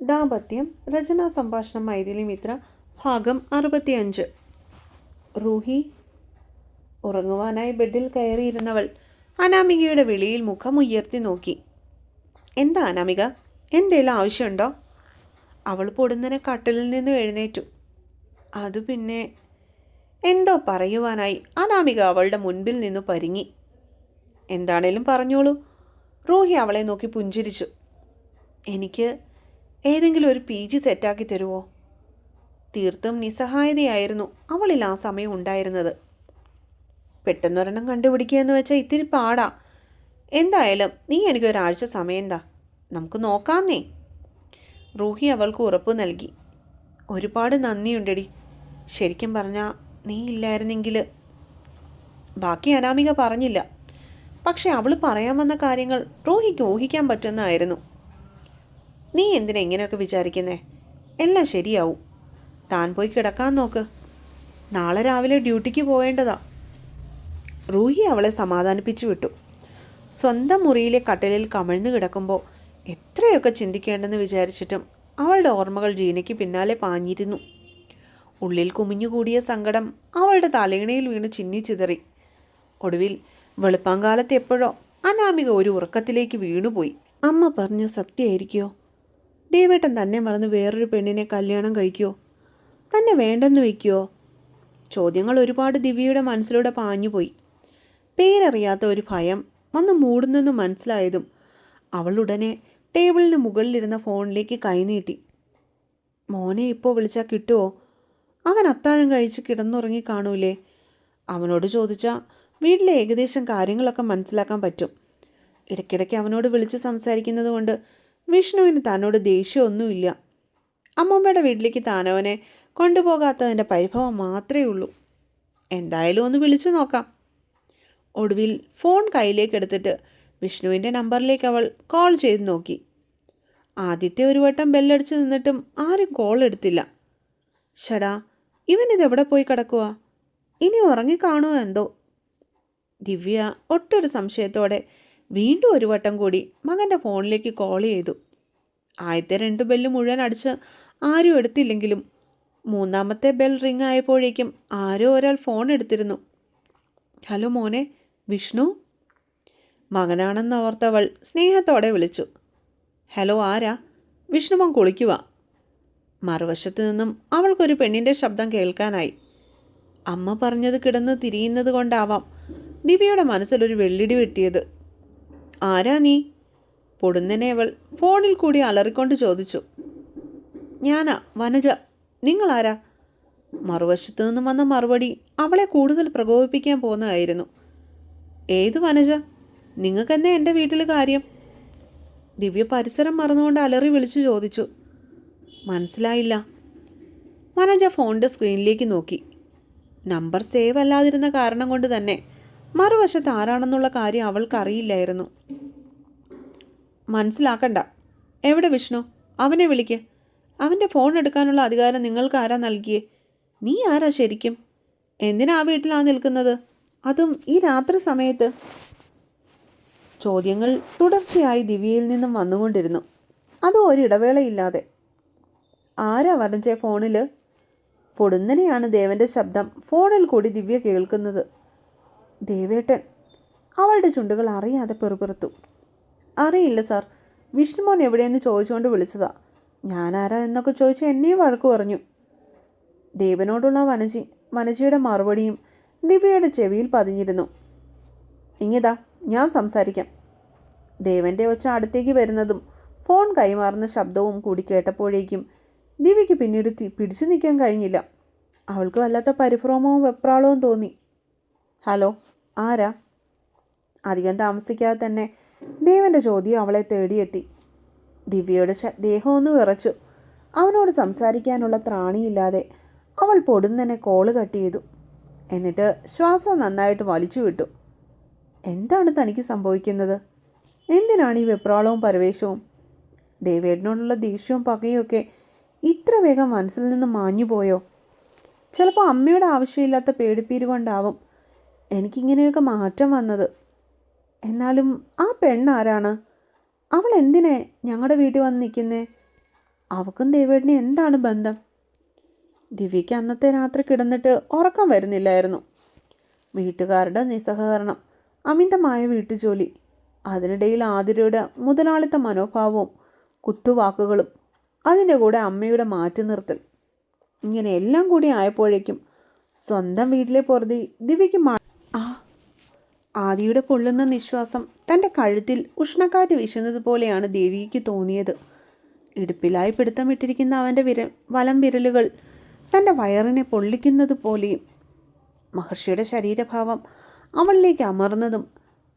ദാമ്പത്യം രചനാ സംഭാഷണം മൈഥിലി മിത്ര ഭാഗം അറുപത്തിയഞ്ച്. റൂഹി ഉറങ്ങുവാനായി ബെഡിൽ കയറിയിരുന്നവൾ അനാമികയുടെ വിളിയിൽ മുഖം ഉയർത്തി നോക്കി. എന്താ അനാമിക? എന്തേലും ആവശ്യമുണ്ടോ? അവൾ പൊടുന്നനെ കട്ടിലിൽ നിന്ന് എഴുന്നേറ്റു. അത് പിന്നെ എന്തോ പറയുവാനായി. അനാമിക അവളുടെ മുൻപിൽ നിന്ന് പരിങ്ങി. എന്താണേലും പറഞ്ഞോളൂ. റൂഹി അവളെ നോക്കി പുഞ്ചിരിച്ചു. എനിക്ക് ഏതെങ്കിലും ഒരു പി ജി സെറ്റാക്കി തരുമോ തീർത്തും നിസ്സഹായതയായിരുന്നു അവളിൽ ആ സമയം ഉണ്ടായിരുന്നത്. പെട്ടെന്നൊരെണ്ണം കണ്ടുപിടിക്കുക എന്ന് വെച്ചാൽ ഇത്തിരി പാടാ. എന്തായാലും നീ എനിക്ക് ഒരാഴ്ച സമയം എന്താ നമുക്ക് നോക്കാന്നേ. റൂഹി അവൾക്ക് ഉറപ്പ് നൽകി. ഒരുപാട് നന്ദിയുണ്ടെടി. ശരിക്കും പറഞ്ഞാൽ നീ ഇല്ലായിരുന്നെങ്കിൽ ബാക്കി അനാമിക പറഞ്ഞില്ല. പക്ഷെ അവൾ പറയാൻ വന്ന കാര്യങ്ങൾ റൂഹിക്ക് ഊഹിക്കാൻ പറ്റുന്നതായിരുന്നു. നീ എന്തിനാ ഇങ്ങനെയൊക്കെ വിചാരിക്കുന്നേ? എല്ലാം ശരിയാവും. താൻ പോയി കിടക്കാൻ നോക്ക്. നാളെ രാവിലെ ഡ്യൂട്ടിക്ക് പോവേണ്ടതാ. റൂഹി അവളെ സമാധാനിപ്പിച്ചു വിട്ടു. സ്വന്തം മുറിയിലെ കട്ടിലിൽ കമിഴ്ന്നു കിടക്കുമ്പോൾ എത്രയൊക്കെ ചിന്തിക്കേണ്ടെന്ന് വിചാരിച്ചിട്ടും അവളുടെ ഓർമ്മകൾ ജീനയ്ക്ക് പിന്നാലെ പാഞ്ഞിരുന്നു. ഉള്ളിൽ കുമിഞ്ഞുകൂടിയ സങ്കടം അവളുടെ തലയിണയിൽ വീണ് ചിന്നിച്ചിതറി ഒടുവിൽ വെളുപ്പാങ്കാലത്ത് എപ്പോഴോ അനാമിക ഒരു ഉറക്കത്തിലേക്ക് വീണുപോയി. അമ്മ പറഞ്ഞു സത്യമായിരിക്കുമോ ദേവേട്ടൻ തന്നെ മറന്ന് വേറൊരു പെണ്ണിനെ കല്യാണം കഴിക്കുമോ തന്നെ വേണ്ടെന്ന് വയ്ക്കുമോ ചോദ്യങ്ങൾ ഒരുപാട് ദിവ്യയുടെ മനസ്സിലൂടെ പാഞ്ഞുപോയി. പേരറിയാത്ത ഒരു ഭയം വന്ന് മൂടുന്നെന്ന് മനസ്സിലായതും അവൾ ഉടനെ ടേബിളിന് മുകളിലിരുന്ന ഫോണിലേക്ക് കൈനീട്ടി മോനെ ഇപ്പോൾ വിളിച്ചാൽ കിട്ടുമോ അവൻ അത്താഴം കഴിച്ച് കിടന്നുറങ്ങി കാണൂലേ? അവനോട് ചോദിച്ചാൽ വീട്ടിലെ ഏകദേശം കാര്യങ്ങളൊക്കെ മനസ്സിലാക്കാൻ പറ്റും. ഇടയ്ക്കിടയ്ക്ക് അവനോട് വിളിച്ച് സംസാരിക്കുന്നത് കൊണ്ട് വിഷ്ണുവിന് തന്നോട് ദേഷ്യമൊന്നുമില്ല. അമ്മമ്മയുടെ വീട്ടിലേക്ക് താനവനെ കൊണ്ടുപോകാത്തതിന്റെ പരിഭവം മാത്രമേ ഉള്ളൂ. എന്തായാലും ഒന്ന് വിളിച്ചു നോക്കാം. ഒടുവിൽ ഫോൺ കയ്യിലേക്കെടുത്തിട്ട് വിഷ്ണുവിന്റെ നമ്പറിലേക്ക് അവൾ കോൾ ചെയ്ത് നോക്കി. ആദ്യത്തെ ഒരു വട്ടം ബെല്ലടിച്ച് നിന്നിട്ടും ആരും കോൾ എടുത്തില്ല. ഷടാ ഇവനിതെവിടെ പോയി കിടക്കുക? ഇനി ഉറങ്ങിക്കാണുമോ എന്തോ? ദിവ്യ ഒട്ടൊരു സംശയത്തോടെ വീണ്ടും ഒരു വട്ടം കൂടി മകന്റെ ഫോണിലേക്ക് കോൾ ചെയ്തു. ആദ്യത്തെ രണ്ട് ബെല്ല് മുഴുവൻ അടിച്ച് ആരും എടുത്തില്ലെങ്കിലും മൂന്നാമത്തെ ബെൽ റിങ് ആയപ്പോഴേക്കും ആരോ ഒരാൾ ഫോൺ എടുത്തിരുന്നു. ഹലോ മോനെ വിഷ്ണു? മകനാണെന്ന് ഓർത്തവൾ സ്നേഹത്തോടെ വിളിച്ചു. ഹലോ ആരാ? വിഷ്ണുമോൻ കുളിക്കുക മറുവശത്ത് നിന്നും അവൾക്കൊരു പെണ്ണിന്റെ ശബ്ദം കേൾക്കാനായി. അമ്മ പറഞ്ഞത് കിടന്ന് തിരിയുന്നത് കൊണ്ടാവാം ദിവ്യയുടെ മനസ്സിലൊരു വെള്ളിടി വെട്ടിയത്. ആരാ നീ? പൊടുന്നനെ അവൾ. ഫോണിൽ കൂടി അലറിക്കൊണ്ട് ചോദിച്ചു. ഞാനാ വനജ. നിങ്ങളാരാ മറുവശത്തു നിന്നും വന്ന മറുപടി അവളെ കൂടുതൽ പ്രകോപിപ്പിക്കാൻ പോകുന്നതായിരുന്നു. ഏത് വനജ? നിങ്ങൾക്കെന്നെ എന്റെ വീട്ടിൽ കാര്യം? ദിവ്യ പരിസരം മറന്നുകൊണ്ട് അലറി വിളിച്ചു ചോദിച്ചു. മനസ്സിലായില്ല. വനജ ഫോണിന്റെ സ്ക്രീനിലേക്ക് നോക്കി. നമ്പർ സേവ് അല്ലാതിരുന്ന കാരണം കൊണ്ട് തന്നെ മറുവശത്ത് ആരാണെന്നുള്ള കാര്യം അവൾക്കറിയില്ലായിരുന്നു. മനസ്സിലാക്കണ്ട. എവിടെ വിഷ്ണു? അവനെ വിളിക്ക്. അവന്റെ ഫോൺ എടുക്കാനുള്ള അധികാരം നിങ്ങൾക്ക് ആരാ നൽകിയേ? നീ ആരാ ശരിക്കും? എന്തിനാ ആ വീട്ടിലാ നിൽക്കുന്നത്? അതും ഈ രാത്രി സമയത്ത്? ചോദ്യങ്ങൾ തുടർച്ചയായി ദിവ്യയിൽ നിന്നും വന്നുകൊണ്ടിരുന്നു. അതും ഒരിടവേളയില്ലാതെ. ആരാ വരഞ്ചേ ഫോണിൽ പൊടുന്നനെയാണ് ദേവന്റെ ശബ്ദം. ഫോണിൽ കൂടി ദിവ്യ കേൾക്കുന്നത്. ദേവേട്ടൻ. അവളുടെ ചുണ്ടുകൾ അറിയാതെ പെറുപിറുത്തു. അറിയില്ല സാർ. വിഷ്ണുമോൻ എവിടെയെന്ന് ചോദിച്ചുകൊണ്ട് വിളിച്ചതാ. ഞാനാരാ എന്നൊക്കെ ചോദിച്ച് എന്നെയും വഴക്ക് പറഞ്ഞു. ദേവനോടുള്ള വനജി വനജിയുടെ മറുപടിയും ദിവ്യയുടെ ചെവിയിൽ പതിഞ്ഞിരുന്നു. ഇങ്ങിതാ ഞാൻ സംസാരിക്കാം. ദേവന്റെ ഒച്ച അടുത്തേക്ക് വരുന്നതും ഫോൺ കൈമാറുന്ന ശബ്ദവും കൂടി കേട്ടപ്പോഴേക്കും ദിവ്യയ്ക്ക് പിന്നീട് പിടിച്ചു നിൽക്കാൻ കഴിഞ്ഞില്ല. അവൾക്ക് വല്ലാത്ത പരിഭ്രമവും വെപ്രാളവും തോന്നി. ഹലോ ആരാ? അധികം താമസിക്കാതെ തന്നെ ദേവന്റെ ചോദ്യം അവളെ തേടിയെത്തി. ദിവ്യയുടെ ദേഹമൊന്ന് വിറച്ചു. അവനോട് സംസാരിക്കാനുള്ള ത്രാണിയില്ലാതെ അവൾ പൊടുന്നനെ കോൾ കട്ട് ചെയ്തു. എന്നിട്ട് ശ്വാസം നന്നായിട്ട് വലിച്ചു വിട്ടു. എന്താണ് തനിക്ക് സംഭവിക്കുന്നത്? എന്തിനാണ് ഈ വെപ്രാളവും പരവേശവും? ദേവേടിനോടുള്ള ദേഷ്യവും പകയൊക്കെ ഇത്ര വേഗം മനസ്സിൽ നിന്ന് മാഞ്ഞു പോയോ ചിലപ്പോൾ അമ്മയുടെ ആവശ്യമില്ലാത്ത പേടിപ്പീര് കൊണ്ടാവും എനിക്കിങ്ങനെയൊക്കെ മാറ്റം വന്നത്. എന്നാലും ആ പെണ്ണാരാണ്? അവൾ എന്തിനെ ഞങ്ങളുടെ വീട്ടിൽ വന്ന് നിൽക്കുന്നേ? അവൾക്കും ദേവേടിനും എന്താണ് ബന്ധം? ദിവ്യയ്ക്ക് അന്നത്തെ രാത്രി കിടന്നിട്ട് ഉറക്കം വരുന്നില്ലായിരുന്നു. വീട്ടുകാരുടെ നിസ്സഹകരണം അമിതമായ വീട്ടുജോലി അതിനിടയിൽ ആതിരയുടെ മുതലാളിത്ത മനോഭാവവും കുത്തുവാക്കുകളും അതിന്റെ കൂടെ അമ്മയുടെ മാറ്റി നിർത്തൽ ഇങ്ങനെ എല്ലാം കൂടി ആയപ്പോഴേക്കും സ്വന്തം വീട്ടിലെ പൊറുതി ദിവ്യയ്ക്ക് ആ ആദിയുടെ പൊള്ളുന്ന നിശ്വാസം തന്റെ കഴുത്തിൽ ഉഷ്ണക്കാറ്റ് വീശുന്നത് പോലെയാണ് ദേവിക്ക് തോന്നിയത്. ഇടുപ്പിലായി പിടുത്തമിട്ടിരിക്കുന്ന അവന്റെ വിര വലം വിരലുകൾ തന്റെ വയറിനെ പൊള്ളിക്കുന്നത് പോലെയും മഹർഷിയുടെ ശരീരഭാവം അവളിലേക്ക് അമർന്നതും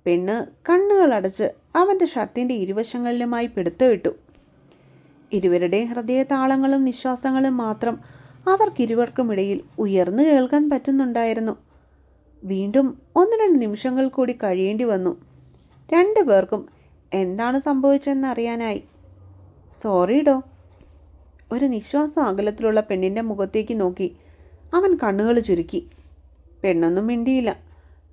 പെണ്ണ് കണ്ണുകൾ അടച്ച് അവന്റെ ഷർട്ടിന്റെ ഇരുവശങ്ങളിലുമായി പിടുത്തമിട്ടു. ഇരുവരുടെയും ഹൃദയ താളങ്ങളും നിശ്വാസങ്ങളും മാത്രം അവർക്കിരുവർക്കുമിടയിൽ ഉയർന്നു കേൾക്കാൻ പറ്റുന്നുണ്ടായിരുന്നു. വീണ്ടും ഒന്ന് രണ്ട് നിമിഷങ്ങൾ കൂടി കഴിയേണ്ടി വന്നു. രണ്ടു പേർക്കും എന്താണ് സംഭവിച്ചതെന്ന് അറിയാനായി. സോറിയിടോ ഒരു നിശ്വാസം അകലത്തിലുള്ള പെണ്ണിന്റെ മുഖത്തേക്ക് നോക്കി. അവൻ കണ്ണുകൾ ചുരുക്കി. പെണ്ണൊന്നും മിണ്ടിയില്ല.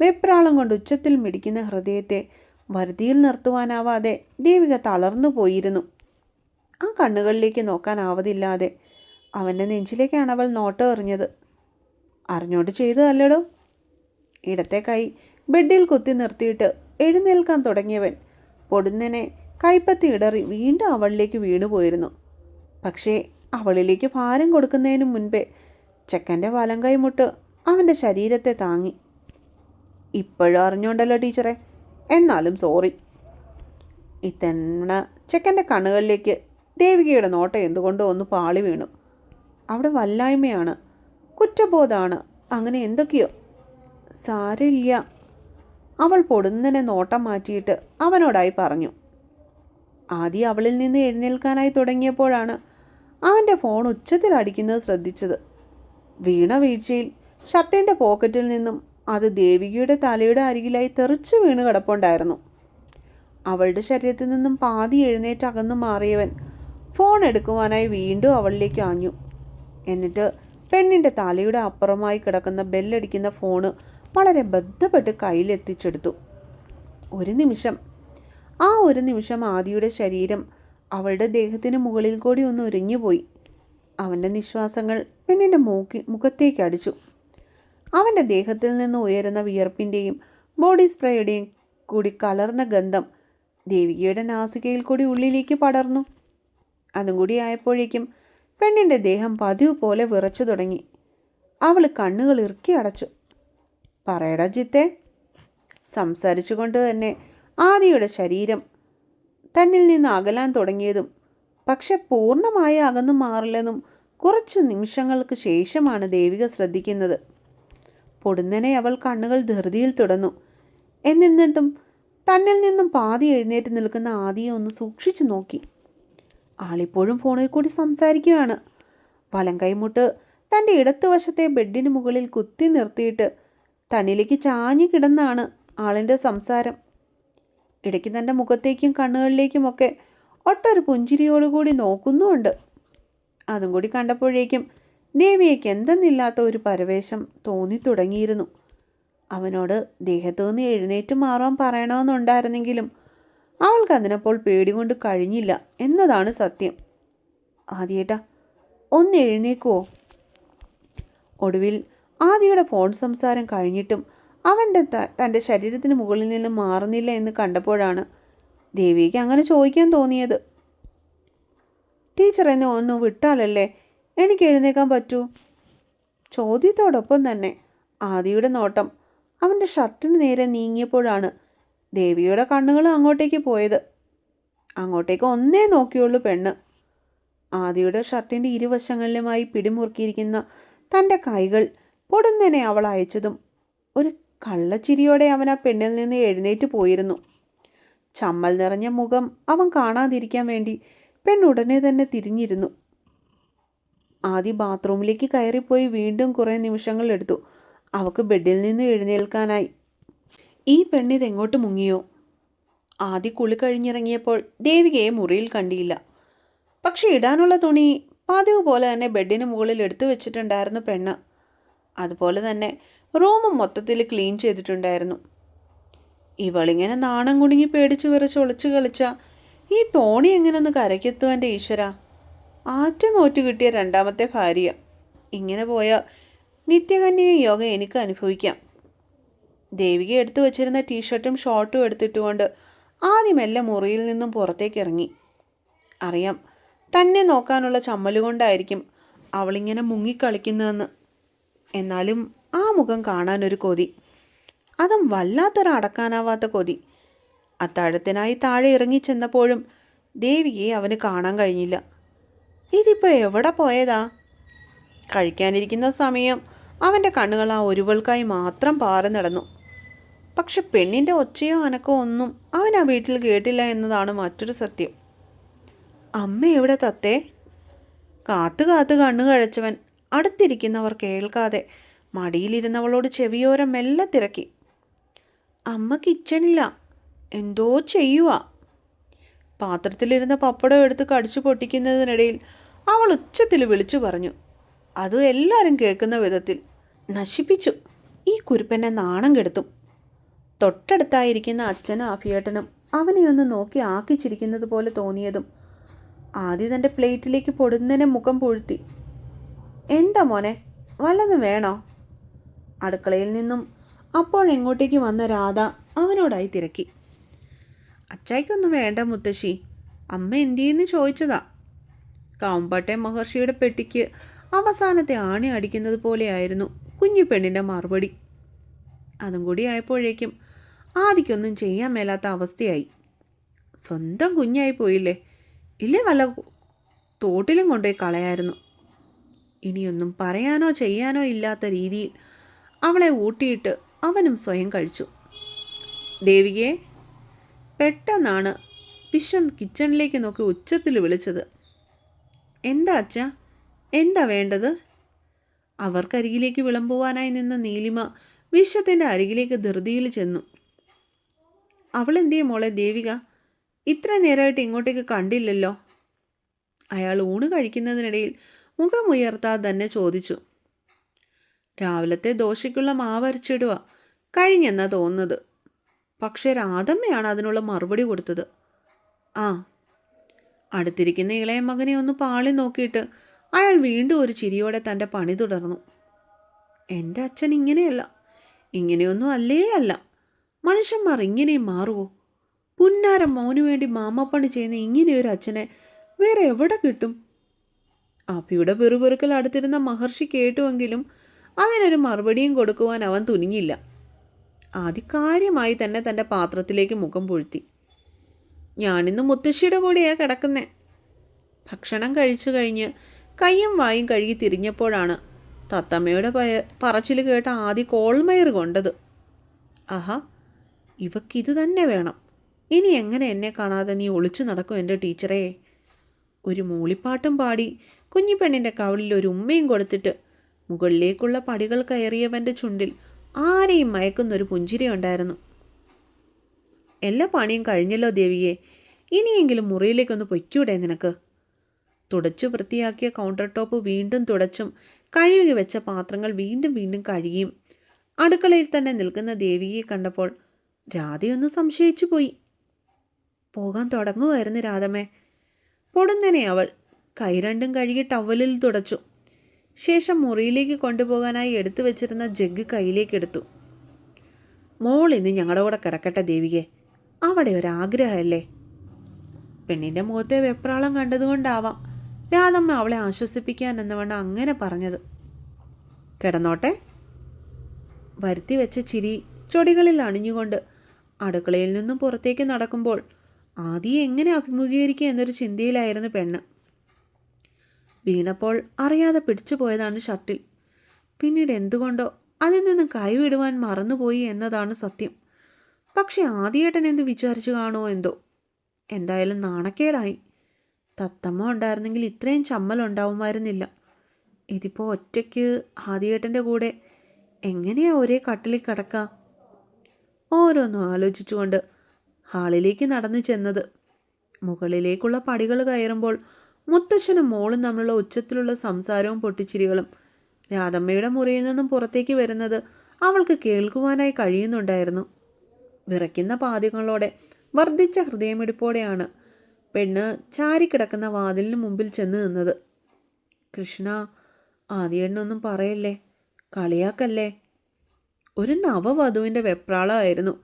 വെപ്രാളം കൊണ്ട് ഉച്ചത്തിൽ മിടിക്കുന്ന ഹൃദയത്തെ വരുതിയിൽ നിർത്തുവാനാവാതെ ദേവിക തളർന്നു പോയിരുന്നു. ആ കണ്ണുകളിലേക്ക് നോക്കാനാവതില്ലാതെ അവന്റെ നെഞ്ചിലേക്കാണ് അവൾ നോട്ടം എറിഞ്ഞത്. അറിഞ്ഞോട്ട് ചെയ്തതല്ലടോ ഇടത്തെ കൈ ബെഡിൽ കുത്തി നിർത്തിയിട്ട് എഴുന്നേൽക്കാൻ തുടങ്ങിയവൻ. പൊടുന്നനെ കൈപ്പത്തി ഇടറി വീണ്ടും അവളിലേക്ക് വീണുപോയിരുന്നു പക്ഷേ അവളിലേക്ക് ഭാരം കൊടുക്കുന്നതിനു മുൻപേ ചെക്കന്റെ വലം കൈമുട്ട് അവന്റെ ശരീരത്തെ താങ്ങി. ഇപ്പോഴും അറിഞ്ഞോണ്ടല്ലോ ടീച്ചറെ? എന്നാലും സോറി. ഇത്തവണ ചെക്കന്റെ കണ്ണുകളിലേക്ക് ദേവികയുടെ നോട്ടം എന്തുകൊണ്ടോ ഒന്ന് പാളി വീണു. അവിടെ വല്ലായ്മയാണ് കുറ്റബോധമാണ് അങ്ങനെ എന്തൊക്കെയോ. സാരില്ല അവൾ പൊടുന്നനെ നോട്ടം മാറ്റിയിട്ട് അവനോടായി പറഞ്ഞു. ആദ്യം അവളിൽ നിന്ന് എഴുന്നേൽക്കാനായി തുടങ്ങിയപ്പോഴാണ് അവന്റെ ഫോൺ ഉച്ചത്തിൽ അടിക്കുന്നത് ശ്രദ്ധിച്ചത്. വീണ വീഴ്ചയിൽ ഷർട്ടിന്റെ പോക്കറ്റിൽ നിന്നും അത് ദേവികയുടെ തലയുടെ അരികിലായി തെറിച്ചു വീണ് കിടപ്പുണ്ടായിരുന്നു. അവളുടെ ശരീരത്തിൽ നിന്നും പാതി എഴുന്നേറ്റ് അകന്നു മാറിയവൻ ഫോൺ എടുക്കുവാനായി വീണ്ടും അവളിലേക്ക് ആഞ്ഞു. എന്നിട്ട് പെണ്ണിന്റെ തലയുടെ അപ്പുറമായി കിടക്കുന്ന ബെല്ലടിക്കുന്ന ഫോണ് വളരെ ബന്ധപ്പെട്ട് കയ്യിലെത്തിച്ചെടുത്തു. ഒരു നിമിഷം. ആ ഒരു നിമിഷം ആദിയുടെ ശരീരം അവളുടെ ദേഹത്തിന് മുകളിൽ കൂടി ഒന്ന് ഒരുങ്ങിപ്പോയി അവന്റെ നിശ്വാസങ്ങൾ പെണ്ണിന്റെ മൂക്കി മുഖത്തേക്ക് അടിച്ചു. അവന്റെ ദേഹത്തിൽ നിന്ന് ഉയരുന്ന വിയർപ്പിന്റെയും ബോഡി സ്പ്രേയുടെയും കൂടി കലർന്ന ഗന്ധം ദേവികയുടെ നാസികയിൽ കൂടി ഉള്ളിലേക്ക് പടർന്നു. അതും കൂടി ആയപ്പോഴേക്കും പെണ്ണിന്റെ ദേഹം പതിവ് പോലെ വിറച്ചു തുടങ്ങി. അവൾ കണ്ണുകൾ ഇറുക്കി അടച്ചു. പറയടാ ജിത്തെ. സംസാരിച്ചുകൊണ്ട് തന്നെ ആദിയുടെ ശരീരം തന്നിൽ നിന്ന് അകലാൻ തുടങ്ങിയതും പക്ഷെ പൂർണമായി അകന്നു മാറില്ലെന്നും കുറച്ചു നിമിഷങ്ങൾക്ക് ശേഷമാണ് ദേവിക ശ്രദ്ധിക്കുന്നത്. പൊടുന്നനെ അവൾ കണ്ണുകൾ ധൃതിയിൽ തുടന്നു എന്നിട്ടും തന്നിൽ നിന്നും പാതി എഴുന്നേറ്റ് നിൽക്കുന്ന ആദിയെ ഒന്ന് സൂക്ഷിച്ചു നോക്കി. ആളിപ്പോഴും ഫോണിൽ കൂടി സംസാരിക്കുകയാണ്. വലം കൈമുട്ട് തന്റെ ഇടത്തുവശത്തെ ബെഡിന് മുകളിൽ കുത്തി നിർത്തിയിട്ട് തന്നിലേക്ക് ചാഞ്ഞു കിടന്നാണ് ആളിന്റെ സംസാരം. ഇടയ്ക്ക് തന്റെ മുഖത്തേക്കും കണ്ണുകളിലേക്കുമൊക്കെ ഒട്ടൊരു പുഞ്ചിരിയോടുകൂടി നോക്കുന്നുമുണ്ട്. അതും കൂടി കണ്ടപ്പോഴേക്കും ദേവിയയ്ക്ക് എന്തെന്നില്ലാത്ത ഒരു പരവേശം തോന്നി തുടങ്ങിയിരുന്നു. അവനോട് ദേഹത്തു നിന്ന് എഴുന്നേറ്റ് മാറാൻ പറയണമെന്നുണ്ടായിരുന്നെങ്കിലും അവൾക്ക് അതിനപ്പോൾ പേടി കൊണ്ട് കഴിഞ്ഞില്ല എന്നതാണ് സത്യം. ആദ്യേട്ടാ ഒന്ന് എഴുന്നേക്കുവോ? ഒടുവിൽ ആദിയുടെ ഫോൺ സംസാരം കഴിഞ്ഞിട്ടും അവന്റെ തന്റെ ശരീരത്തിന് മുകളിൽ നിന്ന് മാറുന്നില്ല എന്ന് കണ്ടപ്പോഴാണ് ദേവിക്ക് അങ്ങനെ ചോദിക്കാൻ തോന്നിയത്. ടീച്ചർ എന്നെ ഒന്ന് വിട്ടാലല്ലേ എനിക്ക് എഴുന്നേക്കാൻ പറ്റൂ? ചോദ്യത്തോടൊപ്പം തന്നെ ആദിയുടെ നോട്ടം അവന്റെ ഷർട്ടിന് നേരെ നീങ്ങിയപ്പോഴാണ് ദേവിയുടെ കണ്ണുകൾ അങ്ങോട്ടേക്ക് പോയത്. അങ്ങോട്ടേക്ക് ഒന്നേ നോക്കിയുള്ളൂ പെണ്ണ്. ആദിയുടെ ഷർട്ടിന്റെ ഇരുവശങ്ങളിലുമായി പിടിമുറുക്കിയിരിക്കുന്ന തന്റെ കൈകൾ പൊടുന്നനെ അവൾ അയച്ചതും ഒരു കള്ളച്ചിരിയോടെ അവൻ ആ പെണ്ണിൽ നിന്ന് എഴുന്നേറ്റ് പോയിരുന്നു. ചമ്മൽ നിറഞ്ഞ മുഖം അവൻ കാണാതിരിക്കാൻ വേണ്ടി പെണ്ണുടനെ തന്നെ തിരിഞ്ഞിരുന്നു. ആദ്യ ബാത്റൂമിലേക്ക് കയറിപ്പോയി വീണ്ടും കുറേ നിമിഷങ്ങൾ എടുത്തു. അവൾക്ക് ബെഡിൽ നിന്ന് എഴുന്നേൽക്കാനായി. ഈ പെണ്ണിത് എങ്ങോട്ട് മുങ്ങിയോ? ആദ്യ കുളി കഴിഞ്ഞിറങ്ങിയപ്പോൾ ദേവികയെ മുറിയിൽ കണ്ടിയില്ല പക്ഷെ ഇടാനുള്ള തുണി പതിവ് പോലെ തന്നെ ബെഡിന് മുകളിൽ എടുത്തു വെച്ചിട്ടുണ്ടായിരുന്നു പെണ്ണ്. അതുപോലെ തന്നെ റൂമും മൊത്തത്തിൽ ക്ലീൻ ചെയ്തിട്ടുണ്ടായിരുന്നു. ഇവളിങ്ങനെ നാണം കുടുങ്ങി പേടിച്ച് വിറച്ച് ഒളിച്ച് കളിച്ച ഈ തോണി എങ്ങനെ ഒന്ന് കരയ്ക്കെത്തും എന്റെ ഈശ്വര? ആറ്റുനോറ്റു കിട്ടിയ രണ്ടാമത്തെ ഭാര്യ. ഇങ്ങനെ പോയ നിത്യകന്യക യോഗ എനിക്ക് അനുഭവിക്കാം. ദേവിക എടുത്തു വച്ചിരുന്ന ടീഷർട്ടും ഷോർട്ടും എടുത്തിട്ടുകൊണ്ട് ആദ്യം എല്ലാം മുറിയിൽ നിന്നും പുറത്തേക്ക് ഇറങ്ങി. അറിയാം തന്നെ നോക്കാനുള്ള ചമ്മലുകൊണ്ടായിരിക്കും അവളിങ്ങനെ മുങ്ങിക്കളിക്കുന്നതെന്ന് എന്നാലും ആ മുഖം കാണാനൊരു കൊതി. അതും വല്ലാത്തൊരു അടക്കാനാവാത്ത കൊതി. അത്താഴത്തിനായി താഴെ ഇറങ്ങി ചെന്നപ്പോഴും ദേവിയെ അവന് കാണാൻ കഴിഞ്ഞില്ല. ഇതിപ്പോൾ എവിടെ പോയതാ? കഴിക്കാനിരിക്കുന്ന സമയം അവന്റെ കണ്ണുകൾ ആ ഒരുവൾക്കായി മാത്രം പാറി നടന്നു. പക്ഷെ പെണ്ണിന്റെ ഒച്ചയോ അനക്കോ ഒന്നും അവൻ ആ വീട്ടിൽ കേട്ടില്ല എന്നതാണ് മറ്റൊരു സത്യം. അമ്മ എവിടെ തത്തേ? കാത്തു കാത്തു കണ്ണു കഴിച്ചവൻ അടുത്തിരിക്കുന്നവർ കേൾക്കാതെ മടിയിലിരുന്നവളോട് ചെവിയോരം മെല്ലെ തിരക്കി. അമ്മ കിച്ചണില്ല എന്തോ ചെയ്യുക പാത്രത്തിലിരുന്ന പപ്പടം എടുത്ത് കടിച്ചു പൊട്ടിക്കുന്നതിനിടയിൽ അവൾ ഉച്ചത്തിൽ വിളിച്ചു പറഞ്ഞു. അതും എല്ലാവരും കേൾക്കുന്ന വിധത്തിൽ നശിപ്പിച്ചു. ഈ കുരുപ്പനെ നാണം കെടുത്തും. തൊട്ടടുത്തായിരിക്കുന്ന അച്ഛനും അഭിയേട്ടനും അവനെ ഒന്ന് നോക്കി ആക്കിച്ചിരിക്കുന്നത് പോലെ തോന്നിയതും ആദ്യം തന്റെ പ്ലേറ്റിലേക്ക് പൊടുന്നതിനെ മുഖം പൊഴുത്തി. എന്താ മോനെ? വല്ലതും വേണോ? അടുക്കളയിൽ നിന്നും അപ്പോഴെങ്ങോട്ടേക്ക് വന്ന രാധ അവനോടായി തിരക്കി. അച്ചായ്ക്കൊന്നും വേണ്ട മുത്തശ്ശി. അമ്മ എന്തിയെന്ന് ചോദിച്ചതാ? കാമ്പട്ടെ മഹർഷിയുടെ പെട്ടിക്ക് അവസാനത്തെ ആണി അടിക്കുന്നത് പോലെയായിരുന്നു കുഞ്ഞു പെണ്ണിന്റെ മറുപടി. അതും കൂടി ആയപ്പോഴേക്കും ആദിക്കൊന്നും ചെയ്യാൻ മേലാത്ത അവസ്ഥയായി. സ്വന്തം കുഞ്ഞായി പോയില്ലേ? ഇല്ലേ വല്ല തോട്ടിലും കൊണ്ടുപോയി കളയായിരുന്നു. ഇനിയൊന്നും പറയാനോ ചെയ്യാനോ ഇല്ലാത്ത രീതിയിൽ അവളെ ഊട്ടിയിട്ട് അവനും സ്വയം കഴിച്ചു. ദേവികയെ പെട്ടെന്നാണ് പിഷൻ കിച്ചണിലേക്ക് നോക്കി ഉച്ചത്തിൽ വിളിച്ചത്. എന്താ അച്ഛ? എന്താ വേണ്ടത്? അവർക്കരികിലേക്ക് വിളമ്പുവാനായി നിന്ന നീലിമ വിശ്വത്തിന്റെ അരികിലേക്ക് ധൃതിയിൽ ചെന്നു. അവൾ എന്തിയെ മോളെ ദേവിക? ഇത്ര നേരമായിട്ട് ഇങ്ങോട്ടേക്ക് കണ്ടില്ലല്ലോ. അയാൾ ഊണ് കഴിക്കുന്നതിനിടയിൽ മുഖമുയർത്താതെ തന്നെ ചോദിച്ചു. രാവിലത്തെ ദോശയ്ക്കുള്ള മാവരച്ചിടുക കഴിഞ്ഞെന്നാ തോന്നുന്നത്. പക്ഷേ രാധമ്മയാണ് അതിനുള്ള മറുപടി കൊടുത്തത്. ആ. അടുത്തിരിക്കുന്ന ഇളയ മകനെ ഒന്ന് പാളി നോക്കിയിട്ട് അയാൾ വീണ്ടും ഒരു ചിരിയോടെ തന്റെ പണി തുടർന്നു. എന്റെ അച്ഛൻ ഇങ്ങനെയല്ല. ഇങ്ങനെയൊന്നും അല്ലേ അല്ല. മനുഷ്യന്മാർ ഇങ്ങനെയും മാറുമോ പുന്നാരം മോനു വേണ്ടി മാമപ്പണി ചെയ്യുന്ന ഇങ്ങനെയൊരു അച്ഛനെ വേറെ എവിടെ കിട്ടും? അപ്പിയുടെ പെറുപെറുക്കൽ അടുത്തിരുന്ന മഹർഷി കേട്ടുവെങ്കിലും അതിനൊരു മറുപടിയും കൊടുക്കുവാൻ അവൻ തുനിഞ്ഞില്ല. ആദ്യകാര്യമായി തന്നെ തന്റെ പാത്രത്തിലേക്ക് മുഖം പൊഴുത്തി. ഞാനിന്ന് മുത്തശ്ശിയുടെ കൂടെയാണ് കിടക്കുന്നേ. ഭക്ഷണം കഴിച്ചു കഴിഞ്ഞ് കയ്യും വായും കഴുകി തിരിഞ്ഞപ്പോഴാണ് തത്തമ്മയുടെ പയ പറച്ചിൽ കേട്ട ആദ്യ കോൾമയർ കൊണ്ടത്. ആഹാ ഇവക്കിത് തന്നെ വേണം. ഇനി എങ്ങനെ എന്നെ കാണാതെ നീ ഒളിച്ചു നടക്കും എന്റെ ടീച്ചറേ? ഒരു മൂളിപ്പാട്ടും പാടി കുഞ്ഞിപ്പെണ്ണിന്റെ കവളിൽ ഒരു ഉമ്മയും കൊടുത്തിട്ട് മുകളിലേക്കുള്ള പടികൾ കയറിയവന്റെ ചുണ്ടിൽ ആരെയും മയക്കുന്നൊരു പുഞ്ചിരി ഉണ്ടായിരുന്നു. എല്ലാ പണിയും കഴിഞ്ഞല്ലോ ദേവിയെ. ഇനിയെങ്കിലും മുറിയിലേക്കൊന്ന് പൊയ്ക്കൂടെ നിനക്ക്? തുടച്ചു വൃത്തിയാക്കിയ കൗണ്ടർ ടോപ്പ് വീണ്ടും തുടച്ചും കഴുകി വെച്ച പാത്രങ്ങൾ വീണ്ടും വീണ്ടും കഴുകിയും അടുക്കളയിൽ തന്നെ നിൽക്കുന്ന ദേവിയെ കണ്ടപ്പോൾ രാധയൊന്ന് സംശയിച്ചു പോയി. പോകാൻ തുടങ്ങുമായിരുന്നു രാധമേ പൊടുന്നനെ അവൾ കൈ രണ്ടും കഴുകി ടവലിൽ തുടച്ചു. ശേഷം മുറിയിലേക്ക് കൊണ്ടുപോകാനായി എടുത്തു വെച്ചിരുന്ന ജഗ് കയ്യിലേക്കെടുത്തു മോൾ ഇന്ന് ഞങ്ങളുടെ കൂടെ കിടക്കട്ടെ ദേവികെ. അവിടെ ഒരാഗ്രഹമല്ലേ? പെണ്ണിന്റെ മുഖത്തെ വെപ്രാളം കണ്ടതുകൊണ്ടാവാം രാധമ്മ അവളെ ആശ്വസിപ്പിക്കാൻ എന്നവണ്ണം അങ്ങനെ പറഞ്ഞത്. കിടന്നോട്ടെ. വരുത്തി വെച്ച ചിരി ചൊടികളിൽ അണിഞ്ഞുകൊണ്ട് അടുക്കളയിൽ നിന്നും പുറത്തേക്ക് നടക്കുമ്പോൾ ആദ്യം എങ്ങനെ അഭിമുഖീകരിക്കുക എന്നൊരു ചിന്തയിലായിരുന്നു പെണ്ണ്. വീണപ്പോൾ അറിയാതെ പിടിച്ചു പോയതാണ് ഷട്ടിൽ. പിന്നീട് എന്തുകൊണ്ടോ അതിൽ നിന്ന് കൈവിടുവാൻ മറന്നുപോയി എന്നതാണ് സത്യം. പക്ഷെ ആദ്യേട്ടൻ എന്ത് വിചാരിച്ചു കാണുമോ എന്തോ? എന്തായാലും നാണക്കേടായി. തത്തമ്മ ഉണ്ടായിരുന്നെങ്കിൽ ഇത്രയും ചമ്മൽ ചമ്മലുണ്ടാവുമായിരുന്നില്ല ഇതിപ്പോൾ ഒറ്റയ്ക്ക് ആദ്യേട്ടന്റെ കൂടെ എങ്ങനെയാ ഒരേ കട്ടിലിൽ കിടക്ക? ഓരോന്നും ആലോചിച്ചുകൊണ്ട് ഹാളിലേക്ക് നടന്നു ചെന്നത്. മുകളിലേക്കുള്ള പടികൾ കയറുമ്പോൾ മുത്തശ്ശനും മോളും തമ്മിലുള്ള ഉച്ചത്തിലുള്ള സംസാരവും പൊട്ടിച്ചിരികളും രാധമ്മയുടെ മുറിയിൽ നിന്നും പുറത്തേക്ക് വരുന്നത് അവൾക്ക് കേൾക്കുവാനായി കഴിയുന്നുണ്ടായിരുന്നു. വിറയ്ക്കുന്ന പാതികളോടെ വർദ്ധിച്ച ഹൃദയമിടിപ്പോടെയാണ് പെണ്ണ് ചാരിക്കിടക്കുന്ന വാതിലിന് മുമ്പിൽ ചെന്ന് നിന്നത്. കൃഷ്ണ ആദ്യേണ്ണൊന്നും പറയല്ലേ? കളിയാക്കല്ലേ? ഒരു നവവധുവിന്റെ വെപ്രാളമായിരുന്നു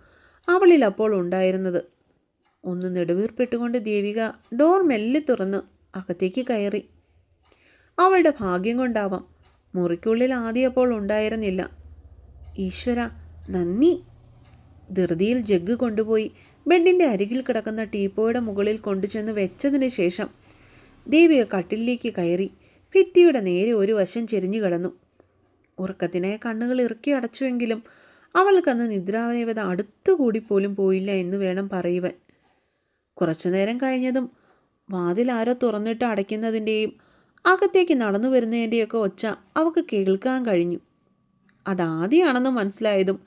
അവളിൽ അപ്പോൾ ഉണ്ടായിരുന്നത്. ഒന്ന് നെടുവീർപ്പെട്ടുകൊണ്ട് ദേവിക ഡോർ മെല്ലെ തുറന്ന് അകത്തേക്ക് കയറി. അവളുടെ ഭാഗ്യം കൊണ്ടാവാം. മുറിക്കുള്ളിൽ ആദ്യപ്പോൾ ഉണ്ടായിരുന്നില്ല. ഈശ്വര നന്ദി. ധൃതിയിൽ ജഗ് കൊണ്ടുപോയി. ബെഡിന്റെ അരികിൽ കിടക്കുന്ന ടീപ്പോയുടെ മുകളിൽ കൊണ്ടുചെന്ന് വെച്ചതിന് ശേഷം ദേവിക കട്ടിലേക്ക് കയറി. ഭിത്തിയുടെ നേരെ ഒരു വശം ചെരിഞ്ഞു കിടന്നു. ഉറക്കത്തിനായി കണ്ണുകൾ ഇറുക്കി അടച്ചുവെങ്കിലും അവൾക്കന്ന് നിദ്രാദേവത അടുത്തുകൂടി പോലും പോയില്ല എന്ന് വേണം പറയുവാൻ. കുറച്ചു നേരം കഴിഞ്ഞതും വാതിൽ ആരോ തുറന്നിട്ട് അടയ്ക്കുന്നതിന്റെയും അകത്തേക്ക് നടന്നു വരുന്നതിന്റെയൊക്കെ ഒച്ച അവൾക്ക് കേൾക്കാൻ കഴിഞ്ഞു. അതാദ്യമാണെന്ന് മനസ്സിലായതും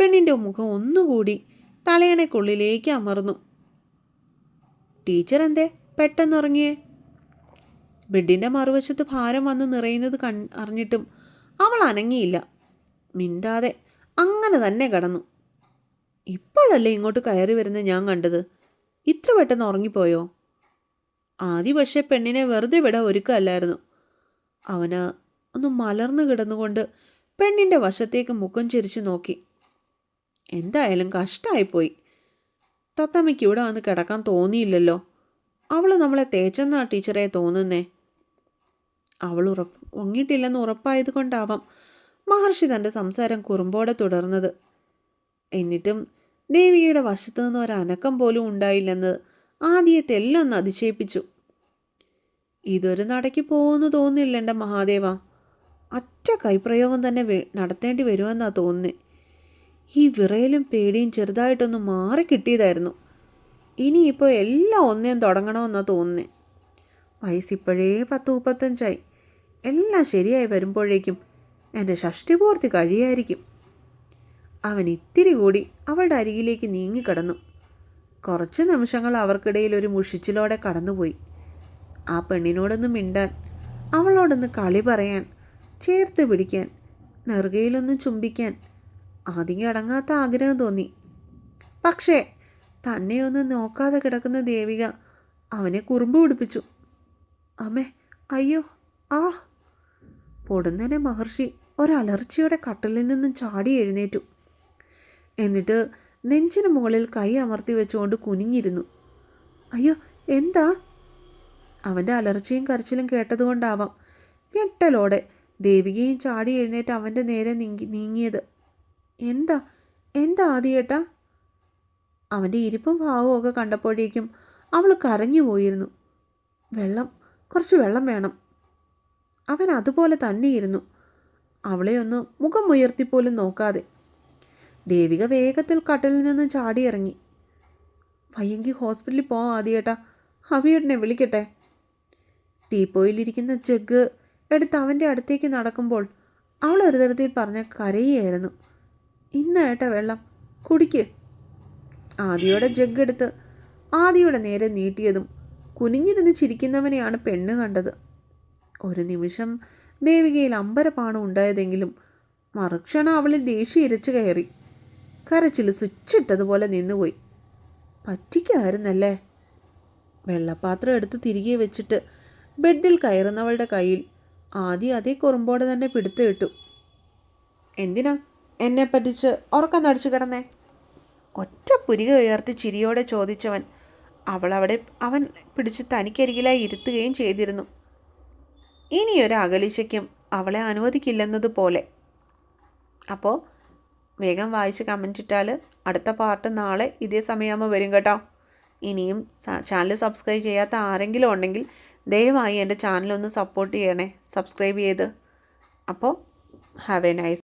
പെണ്ണിന്റെ മുഖം ഒന്നുകൂടി തലയണക്കുള്ളിലേക്ക് അമർന്നു. ടീച്ചർ എന്തേ പെട്ടെന്നുറങ്ങിയേ? ബെഡിന്റെ മറുവശത്ത് ഭാരം വന്ന് നിറയുന്നത് കൺ അറിഞ്ഞിട്ടും അവൾ അനങ്ങിയില്ല. മിണ്ടാതെ അങ്ങനെ തന്നെ കടന്നു. ഇപ്പോഴല്ലേ ഇങ്ങോട്ട് കയറി വരുന്നത് ഞാൻ കണ്ടത്? ഇത്ര പെട്ടെന്ന് ഉറങ്ങിപ്പോയോ? ആദ്യ പക്ഷേ പെണ്ണിനെ വെറുതെ വിടാൻ ഒരുക്കമല്ലായിരുന്നു. അവന് ഒന്ന് മലർന്നു കിടന്നുകൊണ്ട് പെണ്ണിന്റെ വശത്തേക്ക് മുഖം ചിരിച്ചു നോക്കി. എന്തായാലും കഷ്ടമായിപ്പോയി തത്തമ്മയ്ക്ക് ഇവിടെ വന്ന് കിടക്കാൻ തോന്നിയില്ലല്ലോ. അവൾ നമ്മളെ തേച്ചെന്നാ ടീച്ചറെ തോന്നുന്നേ? അവൾ ഉറപ്പ് ഉറങ്ങിയിട്ടില്ലെന്ന് ഉറപ്പായത് കൊണ്ടാവാം മഹർഷി തന്റെ സംസാരം കുറുമ്പോടെ തുടർന്നത്. എന്നിട്ടും ദേവിയുടെ വശത്തു നിന്ന് ഒരനക്കം പോലും ഉണ്ടായില്ലെന്ന് ആദ്യത്തെ എല്ലാം ഒന്ന് അതിശയിപ്പിച്ചു. ഇതൊരു നടയ്ക്ക് പോകുമെന്ന് തോന്നുന്നില്ല എന്റെ മഹാദേവ. അറ്റ കൈപ്രയോഗം തന്നെ നടത്തേണ്ടി വരുമെന്നാണ് തോന്നുന്നത് ഈ വിറയലും പേടിയും ചെറുതായിട്ടൊന്ന് മാറി കിട്ടിയതായിരുന്നു. ഇനിയിപ്പോൾ എല്ലാം ഒന്നേം തുടങ്ങണമെന്നാണ് തോന്നുന്നത് വയസ്സിപ്പോഴേ പത്ത് മുപ്പത്തഞ്ചായി. എല്ലാം ശരിയായി വരുമ്പോഴേക്കും എന്റെ ഷഷ്ടിപൂർത്തി കഴിയായിരിക്കും. അവൻ ഇത്തിരി കൂടി അവളുടെ അരികിലേക്ക് നീങ്ങിക്കടന്നു. കുറച്ച് നിമിഷങ്ങൾ അവർക്കിടയിൽ ഒരു മുഷിച്ചിലോടെ കടന്നുപോയി. ആ പെണ്ണിനോടൊന്ന് മിണ്ടാൻ അവളോടൊന്ന് കളി പറയാൻ ചേർത്ത് പിടിക്കാൻ നെറുകയിലൊന്ന് ചുംബിക്കാൻ ആദ്യം അടങ്ങാത്ത ആഗ്രഹം തോന്നി. പക്ഷേ തന്നെ ഒന്ന് നോക്കാതെ കിടക്കുന്ന ദേവിക അവനെ കുറുമ്പ് പിടിപ്പിച്ചു. അമ്മേ അയ്യോ ആ! പൊടുന്നനെ മഹർഷി ഒരലർച്ചയുടെ കട്ടിലിൽ നിന്നും ചാടി എഴുന്നേറ്റു. എന്നിട്ട് നെഞ്ചിന് മുകളിൽ കൈ അമർത്തി വെച്ചുകൊണ്ട് കുനിഞ്ഞിരുന്നു. അയ്യോ എന്താ? അവന്റെ അലർച്ചയും കരച്ചിലും കേട്ടതുകൊണ്ടാവാം ഞെട്ടലോടെ ദേവികയും ചാടി എഴുന്നേറ്റ് അവന്റെ നേരെ നീങ്ങി നീങ്ങിയത്. എന്താ? എന്താ ആദ്യേട്ടാ? അവന്റെ ഇരിപ്പും ഭാവവും ഒക്കെ കണ്ടപ്പോഴേക്കും അവൾ കരഞ്ഞു പോയിരുന്നു. വെള്ളം കുറച്ച് വെള്ളം വേണം. അവൻ അതുപോലെ തന്നെയിരുന്നു. അവളെ ഒന്ന് മുഖം ഉയർത്തിപ്പോലും നോക്കാതെ ദേവിക വേഗത്തിൽ കട്ടലിൽ നിന്ന് ചാടിയിറങ്ങി. വയ്യെങ്കിൽ ഹോസ്പിറ്റലിൽ പോവാം ആദ്യേട്ടാ. ഹവിയേട്ടനെ വിളിക്കട്ടെ. ടീപ്പോയിലിരിക്കുന്ന ജഗ് എടുത്ത് അവന്റെ അടുത്തേക്ക് നടക്കുമ്പോൾ അവൾ ഒരു തരത്തിൽ പറഞ്ഞ കരയായിരുന്നു. ഇന്നേട്ട വെള്ളം. കുടിക്ക്. ആദിയുടെ ജഗ് എടുത്ത് ആദിയുടെ നേരെ നീട്ടിയതും കുനിഞ്ഞിരുന്ന് ചിരിക്കുന്നവനെയാണ് പെണ്ണ് കണ്ടത്. ഒരു നിമിഷം ദേവികയിൽ അമ്പരപ്പാണ് ഉണ്ടായതെങ്കിലും മറുക്ഷണം അവളിൽ ദേഷ്യം ഇരച്ചു കയറി. കരച്ചിൽ സ്വിച്ചിട്ടതുപോലെ നിന്നുപോയി. പറ്റിക്കായിരുന്നല്ലേ? വെള്ളപ്പാത്രം എടുത്ത് തിരികെ വെച്ചിട്ട് ബെഡിൽ കയറുന്നവളുടെ കയ്യിൽ ആദ്യം അതേ കുറുമ്പോടെ തന്നെ പിടുത്തിട്ടു എന്തിനാ എന്നെ പറ്റിച്ച് ഉറക്കം നടിച്ചു കിടന്നേ? ഒറ്റ പുരിക ഉയർത്തി ചിരിയോടെ ചോദിച്ചവൻ. അവളവിടെ അവൻ പിടിച്ച് തനിക്കരികിലായി ഇരുത്തുകയും ചെയ്തിരുന്നു. ഇനിയൊരു അകലിശയ്ക്കും അവളെ അനുവദിക്കില്ലെന്നതുപോലെ അപ്പോൾ വേഗം വായിച്ച് കമന്റ് ഇട്ടാൽ അടുത്ത പാർട്ട് നാളെ ഇതേ സമയമാകുമ്പോൾ വരും കേട്ടോ. ഇനിയും ചാനൽ സബ്സ്ക്രൈബ് ചെയ്യാത്ത ആരെങ്കിലും ഉണ്ടെങ്കിൽ ദയവായി എന്റെ ചാനലൊന്ന് സപ്പോർട്ട് ചെയ്യണേ. സബ്സ്ക്രൈബ് ചെയ്ത്. അപ്പോൾ ഹാവ് എ നൈസ്